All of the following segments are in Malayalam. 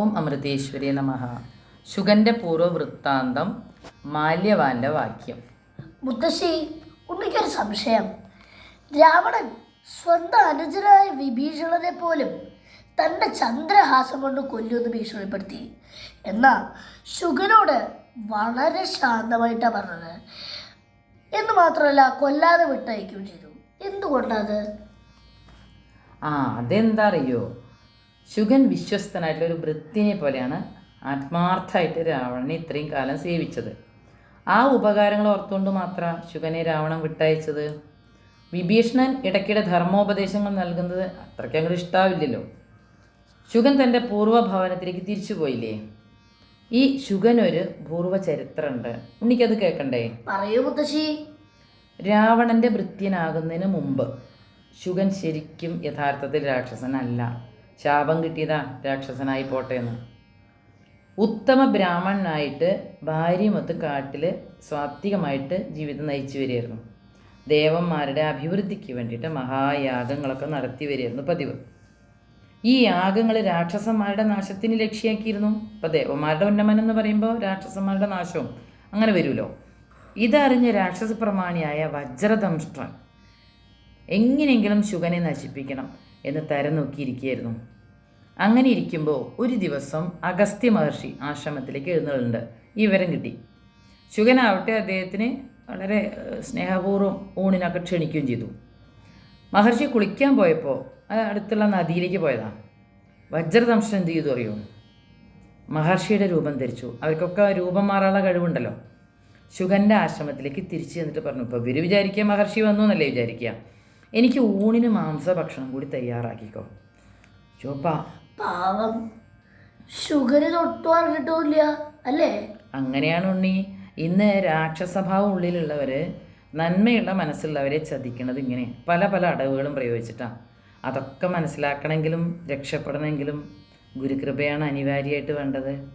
ഓം അമൃതേശ്വരി നമഃ. ശുഗന്റെ പൂർവവൃത്താന്തം മാല്യവാന്റെ വാക്യം. മുത്തശ്ശി ഉണ്ണിക്കൊരു സംശയം. രാവണൻ സ്വന്തം അനുജനായ വിഭീഷണനെ പോലും തന്റെ ചന്ദ്രഹാസം കൊണ്ട് കൊല്ലുമെന്ന് ഭീഷണിപ്പെടുത്തി. എന്നാൽ ശുഗനോട് വളരെ ശാന്തമായിട്ടാണ് പറഞ്ഞത്. എന്ന് മാത്രമല്ല കൊല്ലാതെ വിട്ടയക്കുകയും ചെയ്തു. എന്തുകൊണ്ടത് ആ അതെന്താ അറിയോ? ശുഗൻ വിശ്വസ്തനായിട്ടുള്ള ഒരു വൃത്തിനെ പോലെയാണ് ആത്മാർത്ഥമായിട്ട് രാവണനെ ഇത്രയും കാലം സേവിച്ചത്. ആ ഉപകാരങ്ങൾ ഓർത്തുകൊണ്ട് മാത്രം ശുഗനെ രാവണൻ വിട്ടയച്ചത്. വിഭീഷണൻ ഇടയ്ക്കിടെ ധർമ്മോപദേശങ്ങൾ നൽകുന്നത് അത്രയ്ക്ക് അങ്ങോട്ട് ഇഷ്ടാവില്ലല്ലോ. ശുഗൻ തന്റെ പൂർവഭവനത്തിലേക്ക് തിരിച്ചു പോയില്ലേ? ഈ ശുഗൻ ഒരു പൂർവ ചരിത്രമുണ്ട് ഉണ്ണിക്കത് കേൾക്കണ്ടേ പറയൂ മുത്തശ്ശി. രാവണന്റെ ഭൃത്യനാകുന്നതിന് മുമ്പ് ശുഗൻ ശരിക്കും യഥാർത്ഥത്തിൽ രാക്ഷസനല്ല. ശാപം കിട്ടിയതാ രാക്ഷസനായി പോട്ടെ എന്ന് ഉത്തമ ബ്രാഹ്മണനായിട്ട് ഭാര്യമൊത്ത് കാട്ടിൽ സ്വാത്വികമായിട്ട് ജീവിതം നയിച്ചു വരികയായിരുന്നു. ദേവന്മാരുടെ അഭിവൃദ്ധിക്ക് വേണ്ടിയിട്ട് മഹായാഗങ്ങളൊക്കെ നടത്തി വരികയായിരുന്നു പതിവ്. ഈ യാഗങ്ങൾ രാക്ഷസന്മാരുടെ നാശത്തിന് ലക്ഷ്യമാക്കിയിരുന്നു ഇപ്പം ദേവന്മാരുടെ ഉന്നമനം എന്ന് പറയുമ്പോൾ രാക്ഷസന്മാരുടെ നാശവും അങ്ങനെ വരുമല്ലോ. ഇതറിഞ്ഞ രാക്ഷസ പ്രമാണിയായ വജ്രദംഷ്ട്രൻ എങ്ങനെയെങ്കിലും ശുഗനെ നശിപ്പിക്കണം. എന്ന് തരം നോക്കിയിരിക്കുകയായിരുന്നു. അങ്ങനെ ഇരിക്കുമ്പോൾ ഒരു ദിവസം അഗസ്ത്യ മഹർഷി ആശ്രമത്തിലേക്ക് എഴുന്നള്ളുണ്ട് ഈ വിവരം കിട്ടി. ശുഗനാവട്ടെ അദ്ദേഹത്തിന് വളരെ സ്നേഹപൂർവം ഊണിനൊക്കെ ക്ഷണിക്കുകയും ചെയ്തു. മഹർഷി കുളിക്കാൻ പോയപ്പോൾ അടുത്തുള്ള നദിയിലേക്ക് പോയതാണ് വജ്രദംശം എന്ത് ചെയ്തു അറിയോ? മഹർഷിയുടെ രൂപം ധരിച്ചു. അവർക്കൊക്കെ രൂപം മാറാനുള്ള കഴിവുണ്ടല്ലോ. ശുഗന്റെ ആശ്രമത്തിലേക്ക് തിരിച്ചു ചെന്നിട്ട് പറഞ്ഞു ഇപ്പോൾ ഇവർ വിചാരിക്കുക മഹർഷി വന്നു എന്നല്ലേ വിചാരിക്കുക. എനിക്ക് ഊണിന് മാംസഭക്ഷണം കൂടി തയ്യാറാക്കിക്കോ. ചോപ്പാ. പാവം. ഒട്ടും അറിഞ്ഞിട്ടുമില്ല അല്ലേ? അങ്ങനെയാണ് ഉണ്ണി. ഇന്ന് രാക്ഷസഭാവം ഉള്ളിലുള്ളവർ നന്മയുള്ള മനസ്സുള്ളവരെ ചതിക്കുന്നത് ഇങ്ങനെ. പല പല അടവുകളും പ്രയോഗിച്ചിട്ടാണ് അതൊക്കെ മനസ്സിലാക്കണമെങ്കിലും രക്ഷപ്പെടണമെങ്കിലും ഗുരുകൃപയാണ് അനിവാര്യമായിട്ട് വേണ്ടത്.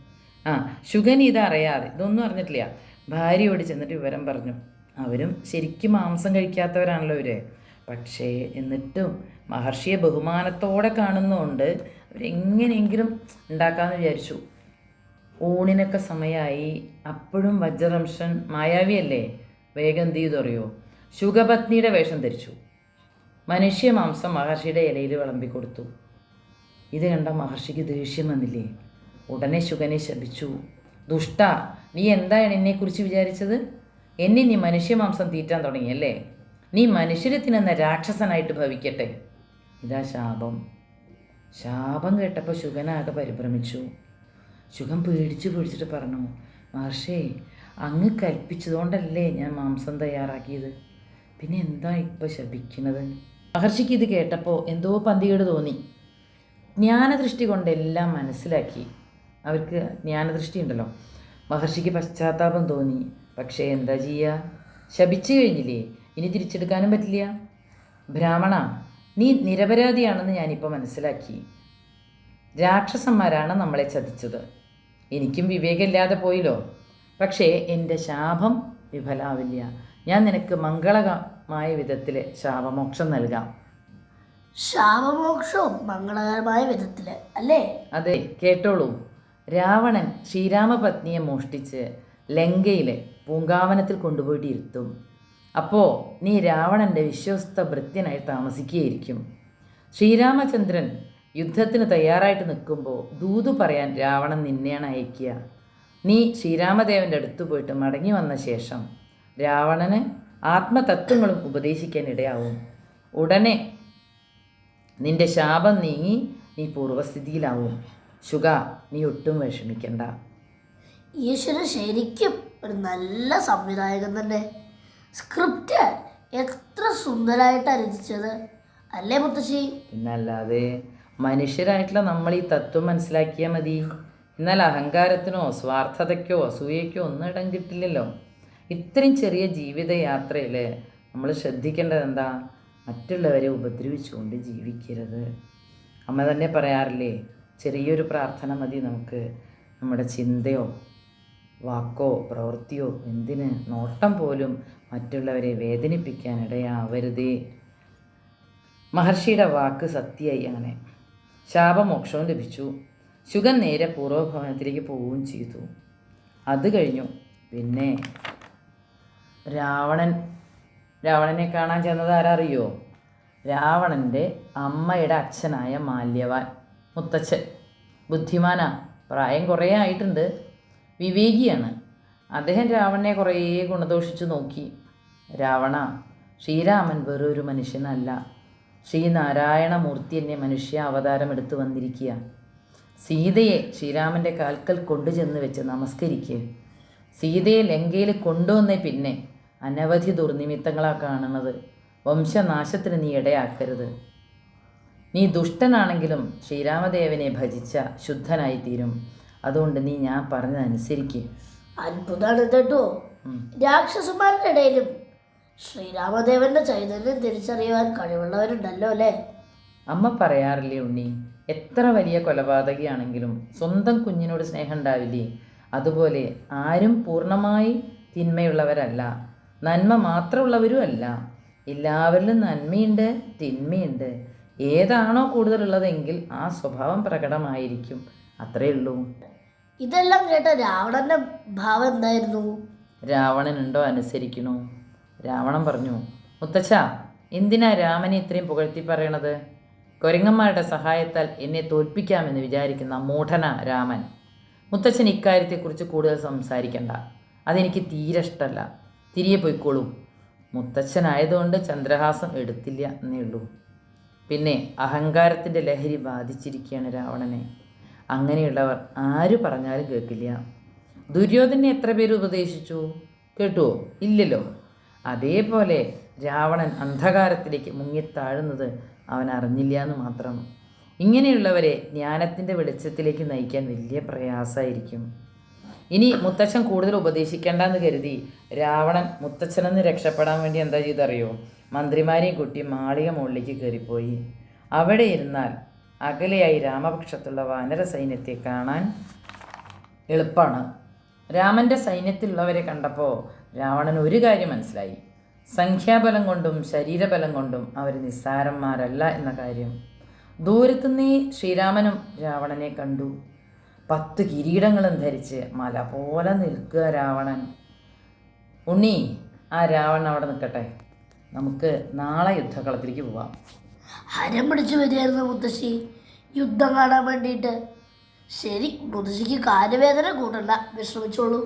ആ ശുഗൻ അറിയാതെ ഇതൊന്നും അറിഞ്ഞിട്ടില്ല. ഭാര്യയോട് ചെന്നിട്ട് വിവരം പറഞ്ഞു. അവരും ശരിക്കും മാംസം കഴിക്കാത്തവരാണല്ലോ ഇവർ പക്ഷേ എന്നിട്ടും മഹർഷിയെ ബഹുമാനത്തോടെ കാണുന്നതുകൊണ്ട് അവരെങ്ങനെയെങ്കിലും ഉണ്ടാക്കാമെന്ന് വിചാരിച്ചു. ഊണിനൊക്കെ സമയമായി അപ്പോഴും വജ്രംശൻ മായാവിയല്ലേ? വേഗം എന്ത് ചെയ്തു അറിയോ? ശുഗപത്നിയുടെ വേഷം ധരിച്ചു. മനുഷ്യ മാംസം മഹർഷിയുടെ ഇലയിൽ വിളമ്പിക്കൊടുത്തു ഇത് കണ്ട മഹർഷിക്ക് ദേഷ്യം വന്നില്ലേ? ഉടനെ ശുഗനെ ശപിച്ചു. ദുഷ്ട നീ എന്താണ് എന്നെക്കുറിച്ച് വിചാരിച്ചത്? എന്നെ നീ മനുഷ്യമാംസം തീറ്റാൻ തുടങ്ങിയല്ലേ? നീ മനുഷ്യരെ തിന്നുന്ന രാക്ഷസനായിട്ട് ഭവിക്കട്ടെ. ഇതാ ശാപം. ശാപം കേട്ടപ്പോൾ ശുഗനാകെ പരിഭ്രമിച്ചു. ശുഗം പേടിച്ച് പേടിച്ചിട്ട് പറഞ്ഞു മഹർഷേ അങ്ങ് കൽപ്പിച്ചതുകൊണ്ടല്ലേ ഞാൻ മാംസം തയ്യാറാക്കിയത്? പിന്നെ എന്താ ഇപ്പോൾ ശപിക്കുന്നത് മഹർഷിക്ക് ഇത് കേട്ടപ്പോൾ എന്തോ പന്തികേട് തോന്നി. ജ്ഞാനദൃഷ്ടി കൊണ്ടെല്ലാം മനസ്സിലാക്കി. അവർക്ക് ജ്ഞാനദൃഷ്ടി ഉണ്ടല്ലോ. മഹർഷിക്ക് പശ്ചാത്താപം തോന്നി. പക്ഷേ എന്താ ചെയ്യുക ശപിച്ചു കഴിഞ്ഞില്ലേ? ഇനി തിരിച്ചെടുക്കാനും പറ്റില്ല. ബ്രാഹ്മണ നീ നിരപരാധിയാണെന്ന് ഞാനിപ്പോൾ മനസ്സിലാക്കി. രാക്ഷസന്മാരാണ് നമ്മളെ ചതിച്ചത്. എനിക്കും വിവേകമില്ലാതെ പോയില്ലോ. പക്ഷേ എന്റെ ശാപം വിഫലാവില്ല. ഞാൻ നിനക്ക് മംഗളകമായ വിധത്തിൽ ശാപമോക്ഷം നൽകാം. ശാപമോക്ഷവും മംഗളകരമായ വിധത്തിൽ അല്ലേ? അതെ കേട്ടോളൂ. രാവണൻ ശ്രീരാമപത്നിയെ മോഷ്ടിച്ച് ലങ്കയിലെ പൂങ്കാവനത്തിൽ കൊണ്ടുപോയിട്ട് ഇരുത്തും. അപ്പോൾ നീ രാവണന്റെ വിശ്വസ്ത ഭൃത്യനായി താമസിക്കുകയായിരിക്കും. ശ്രീരാമചന്ദ്രൻ യുദ്ധത്തിന് തയ്യാറായിട്ട് നിൽക്കുമ്പോൾ ദൂതു പറയാൻ രാവണൻ നിന്നെയാണ് അയക്കുക. നീ ശ്രീരാമദേവന്റെ അടുത്ത് പോയിട്ട് മടങ്ങി വന്ന ശേഷം രാവണന് ആത്മതത്വങ്ങളും ഉപദേശിക്കാൻ ഇടയാവും. ഉടനെ നിന്റെ ശാപം നീങ്ങി നീ പൂർവസ്ഥിതിയിലാവും ശുഗ നീ ഒട്ടും വിഷമിക്കണ്ട. ഈശ്വരൻ ശരിക്കും ഒരു നല്ല സംവിധായകൻ തന്നെ. സ്ക്രിപ്റ്റ് എത്ര സുന്ദരമായിട്ടാണ് രചിച്ചത്. അല്ലേ മുത്തശ്ശി? പിന്നല്ലാതെ മനുഷ്യരായിട്ടുള്ള നമ്മൾ ഈ തത്വം മനസ്സിലാക്കിയാൽ മതി. എന്നാൽ അഹങ്കാരത്തിനോ സ്വാർത്ഥതയ്ക്കോ അസൂയയ്ക്കോ ഒന്നും ഇടം കിട്ടില്ലല്ലോ. ഇത്രയും ചെറിയ ജീവിതയാത്രയിൽ നമ്മൾ ശ്രദ്ധിക്കേണ്ടത് എന്താ? മറ്റുള്ളവരെ ഉപദ്രവിച്ചുകൊണ്ട് ജീവിക്കരുത്. അമ്മ തന്നെ പറയാറില്ലേ ചെറിയൊരു പ്രാർത്ഥന മതി നമുക്ക്. നമ്മുടെ ചിന്തയോ വാക്കോ പ്രവൃത്തിയോ എന്തിന്? നോട്ടം പോലും മറ്റുള്ളവരെ വേദനിപ്പിക്കാൻ ഇടയാവരുതേ മഹർഷിയുടെ വാക്ക് സത്യായി അങ്ങനെ. ശാപമോക്ഷവും ലഭിച്ചു. ശുഗൻ നേരെ പൂർവഭവനത്തിലേക്ക് പോവുകയും ചെയ്തു. അത് കഴിഞ്ഞു. പിന്നെ രാവണൻ രാവണനെ കാണാൻ ചെന്നത് ആരറിയോ? രാവണന്റെ അമ്മയുടെ അച്ഛനായ മാല്യവാൻ മുത്തച്ഛൻ. ബുദ്ധിമാനാ. പ്രായം കുറേ ആയിട്ടുണ്ട്. വിവേകിയാണ്. അദ്ദേഹം രാവണനെ കുറേ ഗുണദോഷിച്ചു നോക്കി. രാവണ ശ്രീരാമൻ വെറൊരു മനുഷ്യനല്ല. ശ്രീനാരായണമൂർത്തി എന്നെ മനുഷ്യ അവതാരം എടുത്തു വന്നിരിക്കുക. സീതയെ ശ്രീരാമന്റെ കാൽക്കൽ കൊണ്ടുചെന്ന് വെച്ച് നമസ്കരിക്കുക സീതയെ ലങ്കയിൽ കൊണ്ടുവന്നേ പിന്നെ അനവധി ദുർനിമിത്തങ്ങളാ കാണുന്നത്. വംശനാശത്തിന് നീ ഇടയാക്കരുത്. നീ ദുഷ്ടനാണെങ്കിലും ശ്രീരാമദേവനെ ഭജിച്ച ശുദ്ധനായിത്തീരും. അതുകൊണ്ട് നീ ഞാൻ പറഞ്ഞതനുസരിക്കുക അത്ഭുതമാണ് കേട്ടോ രാക്ഷസന്മാരുടെ ഇടയിലും ശ്രീരാമദേവന്റെ ചൈതന്യം തിരിച്ചറിയുവാൻ കഴിവുള്ളവരുണ്ടല്ലോ അല്ലേ? അമ്മ പറയാറില്ലേ ഉണ്ണി എത്ര വലിയ കൊലപാതകയാണെങ്കിലും സ്വന്തം കുഞ്ഞിനോട് സ്നേഹം ഉണ്ടാവില്ലേ? അതുപോലെ ആരും പൂർണമായി തിന്മയുള്ളവരല്ല നന്മ മാത്രമുള്ളവരും അല്ല. എല്ലാവരിലും നന്മയുണ്ട് തിന്മയുണ്ട്. ഏതാണോ കൂടുതലുള്ളതെങ്കിൽ ആ സ്വഭാവം പ്രകടമായിരിക്കും. അത്രയേ ഉള്ളൂ. ഇതെല്ലാം കേട്ട രാവണന്റെ ഭാവം എന്തായിരുന്നു? രാവണൻ ഉണ്ടോ അനുസരിക്കണു രാവണൻ പറഞ്ഞു മുത്തച്ഛ എന്തിനാ രാമനെ ഇത്രയും പുകഴ്ത്തി പറയണത്? കുരങ്ങന്മാരുടെ സഹായത്താൽ എന്നെ തോൽപ്പിക്കാമെന്ന് വിചാരിക്കുന്ന മൂഢന രാമൻ. മുത്തച്ഛൻ ഇക്കാര്യത്തെക്കുറിച്ച് കൂടുതൽ സംസാരിക്കണ്ട. അതെനിക്ക് തീരെ ഇഷ്ടമല്ല തിരികെ പോയിക്കോളൂ. മുത്തച്ഛനായതുകൊണ്ട് ചന്ദ്രഹാസം എടുത്തില്ല എന്നേ ഉള്ളൂ. പിന്നെ അഹങ്കാരത്തിന്റെ ലഹരി ബാധിച്ചിരിക്കുകയാണ് രാവണനെ. അങ്ങനെയുള്ളവർ ആര് പറഞ്ഞാലും കേൾക്കില്ല. ദുര്യോധനെ എത്ര പേര് ഉപദേശിച്ചു? കേട്ടുവോ? ഇല്ലല്ലോ. അതേപോലെ രാവണൻ അന്ധകാരത്തിലേക്ക് മുങ്ങിത്താഴുന്നത് അവൻ അറിഞ്ഞില്ല എന്ന് മാത്രം. ഇങ്ങനെയുള്ളവരെ ജ്ഞാനത്തിന്റെ വെളിച്ചത്തിലേക്ക് നയിക്കാൻ വലിയ പ്രയാസമായിരിക്കും. ഇനി മുത്തച്ഛൻ കൂടുതൽ ഉപദേശിക്കേണ്ടെന്ന് കരുതി രാവണൻ മുത്തച്ഛനെന്ന് രക്ഷപ്പെടാൻ വേണ്ടി എന്താ ചെയ്തറിയോ? മന്ത്രിമാരെയും കുട്ടി മാളിക മുകളിലേക്ക് കയറിപ്പോയി. അവിടെ ഇരുന്നാൽ അകലെയായി രാമപക്ഷത്തുള്ള വാനര സൈന്യത്തെ കാണാൻ എളുപ്പമാണ് രാമന്റെ സൈന്യത്തിലുള്ളവരെ കണ്ടപ്പോൾ രാവണൻ ഒരു കാര്യം മനസ്സിലായി. സംഖ്യാബലം കൊണ്ടും ശരീരബലം കൊണ്ടും അവർ നിസ്സാരന്മാരല്ല എന്ന കാര്യം. ദൂരത്തുനിന്നേ ശ്രീരാമനും രാവണനെ കണ്ടു. പത്ത് കിരീടങ്ങളും ധരിച്ച് മല പോലെ നിൽക്കുക രാവണൻ. ഉണ്ണി ആ രാവണൻ അവിടെ നിൽക്കട്ടെ. നമുക്ക് നാളെ യുദ്ധക്കളത്തിലേക്ക് പോവാം. ഹരം പിടിച്ചു വരികയായിരുന്നു മുത്തശ്ശി. യുദ്ധം കാണാൻ വേണ്ടിയിട്ട്. ശരി മുത്തശ്ശിക്ക് കാര്യവേദന കൂട്ടണ്ട വിശ്രമിച്ചോളൂ.